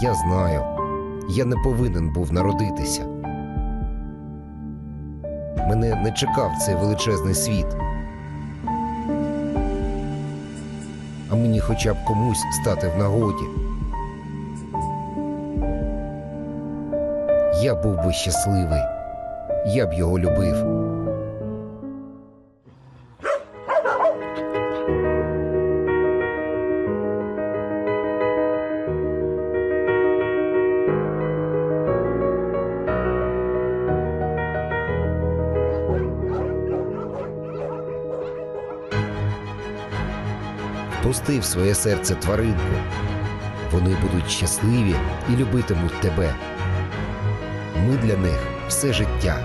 Я знаю, я не повинен був народитися. Мене не чекав цей величезний світ. А мені хоча б комусь стати в нагоді. Я був би щасливий, я б його любив. Пусти в своє серце тваринку. Вони будуть щасливі і любитимуть тебе. Ми для них все життя.